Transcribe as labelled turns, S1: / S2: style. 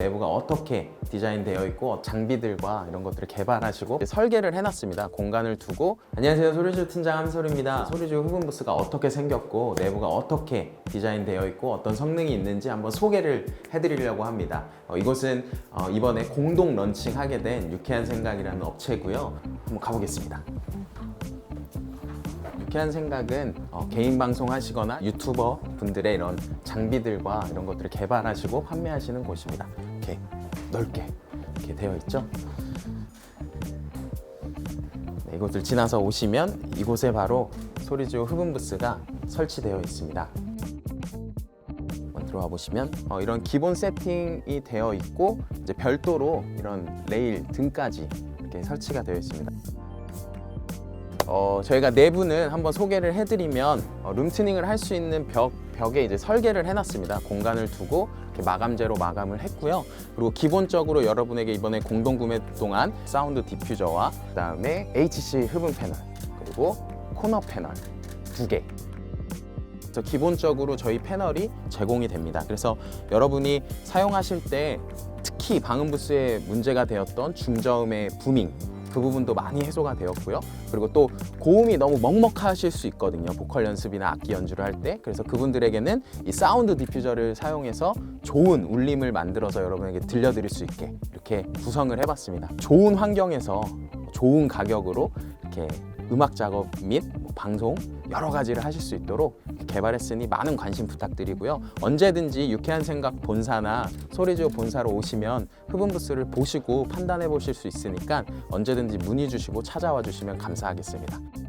S1: 내부가 어떻게 디자인되어 있고 장비들과 이런 것들을 개발하시고 설계를 해놨습니다. 공간을 두고 안녕하세요 소리주 팀장 함솔입니다. 소리주 흡음 부스가 어떻게 생겼고 내부가 어떻게 디자인되어 있고 어떤 성능이 있는지 한번 소개를 해드리려고 합니다. 어, 이곳은 어, 이번에 공동 런칭하게 된 유쾌한 생각이라는 업체고요. 한번 가보겠습니다. 유쾌한 생각은 어, 개인 방송 하시거나 유튜버 분들의 이런 장비들과 이런 것들을 개발하시고 판매하시는 곳입니다. 이렇게 넓게 이렇게 되어 있죠. 네, 이곳을 지나서 오시면 이곳에 바로 소리지오 흡음 부스가 설치되어 있습니다. 들어와 보시면 어, 이런 기본 세팅이 되어 있고 이제 별도로 이런 레일 등까지 이렇게 설치가 되어 있습니다. 어, 저희가 내부는 한번 소개를 해드리면 어, 룸트닝을 할 수 있는 벽 벽에 이제 설계를 해놨습니다. 공간을 두고 이렇게 마감재로 마감을 했고요. 그리고 기본적으로 여러분에게 이번에 공동 구매 동안 사운드 디퓨저와 그다음에 HC 흡음 패널 그리고 코너 패널 두 개. 그래서 기본적으로 저희 패널이 제공이 됩니다. 그래서 여러분이 사용하실 때 특히 방음 부스에 문제가 되었던 중저음의 부밍 그 부분도 많이 해소가 되었고요. 그리고 또 고음이 너무 먹먹하실 수 있거든요. 보컬 연습이나 악기 연주를 할 때. 그래서 그분들에게는 이 사운드 디퓨저를 사용해서 좋은 울림을 만들어서 여러분에게 들려드릴 수 있게 이렇게 구성을 해봤습니다. 좋은 환경에서 좋은 가격으로 이렇게 음악 작업 및뭐 방송 여러 가지를 하실 수 있도록 개발했으니 많은 관심 부탁드리고요. 언제든지 유쾌한 생각 본사나 소리지오 본사로 오시면 흡음 부스를 보시고 판단해 보실 수 있으니까 언제든지 문의 주시고 찾아와 주시면 감사하겠습니다.